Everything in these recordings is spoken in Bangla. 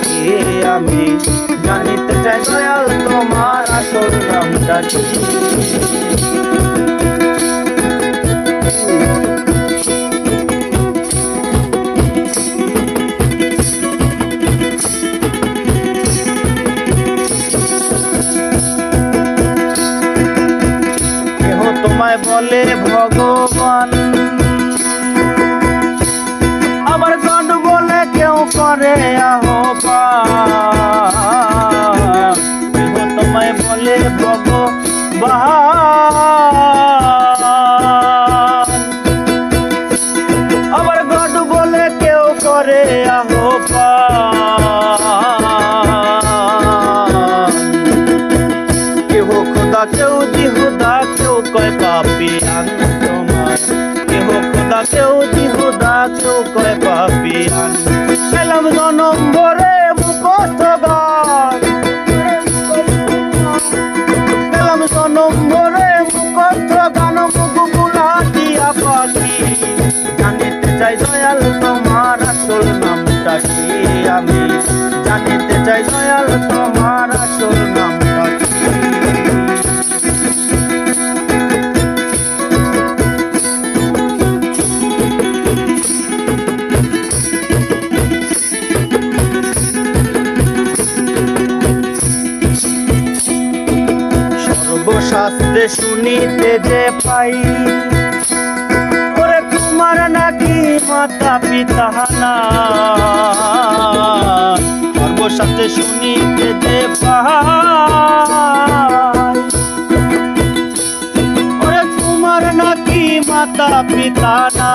কি আমি? জানিতে চাই দয়াল তোমার আসল নামটা কি? বলে ভগবান ভগবান আবার গড বলে কেউ করে আহ্বান। কেহ খোদা, কেউ জিহুদা, কেউ কয় পাপি আন তোমার কেহ খোদা, কেউ জিহুদা, কেউ কয় পাপি আন জানিতে চাই দয়াল তোমার আসল নামটা কি? সর্বশাস্ত্রে শুনিতে যে পাই তোমার নাকি মাতা পিতা না। শুনিতে যে পাই। ওরে তোমার নাকি মাতা পিতা না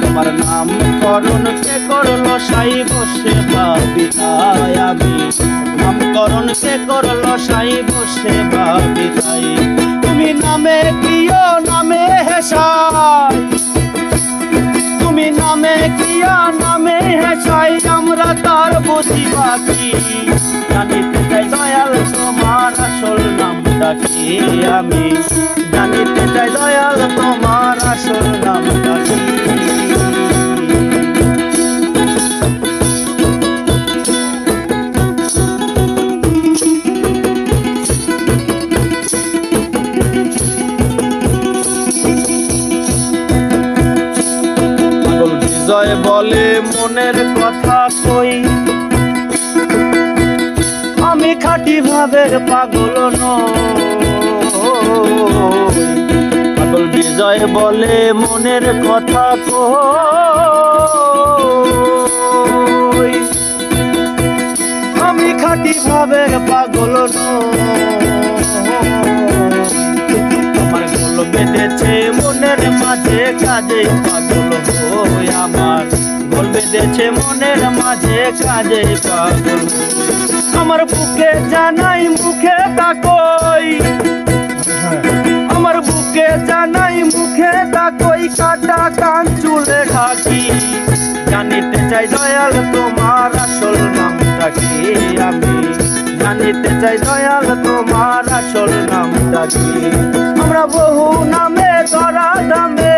তোমার নাম করণ কে করল সাই বসে ভাবিতাই আমি। নামকরণ কে করল সাই বসে তুমি নামে কিয় নামে হেসাই। কিয়া নামে হেসাই আমরা তার বসি পাখি জানিতে চাই দয়াল, তোমার আসল নামটা কি আমি? জানিতে চাই দয়াল, তোমার আসল নামটা কি? বিজয় বলে মনের কথা কই? আমি খাটি ভাবের পাগল পাগল বিজয় বলে মনের কথা কই? আমি খাঁটি ভাবের পাগল আমার বেঁধেছে মনের মাঝে কাজে পাগল বেঁধেছে মনের মাঝে কাজে পাগল আমার বুকে জানাই মুখে তাকই। আমার বুকে জানাই মুখে তাকই, কাটা কান চুলে ঢাকি। জানিতে চাই দয়াল তোমার আসল নামটা কি আমি? জানিতে চাই দয়াল তোমার আসল নামটা কি? আমরা বহু নামে ধরা দামে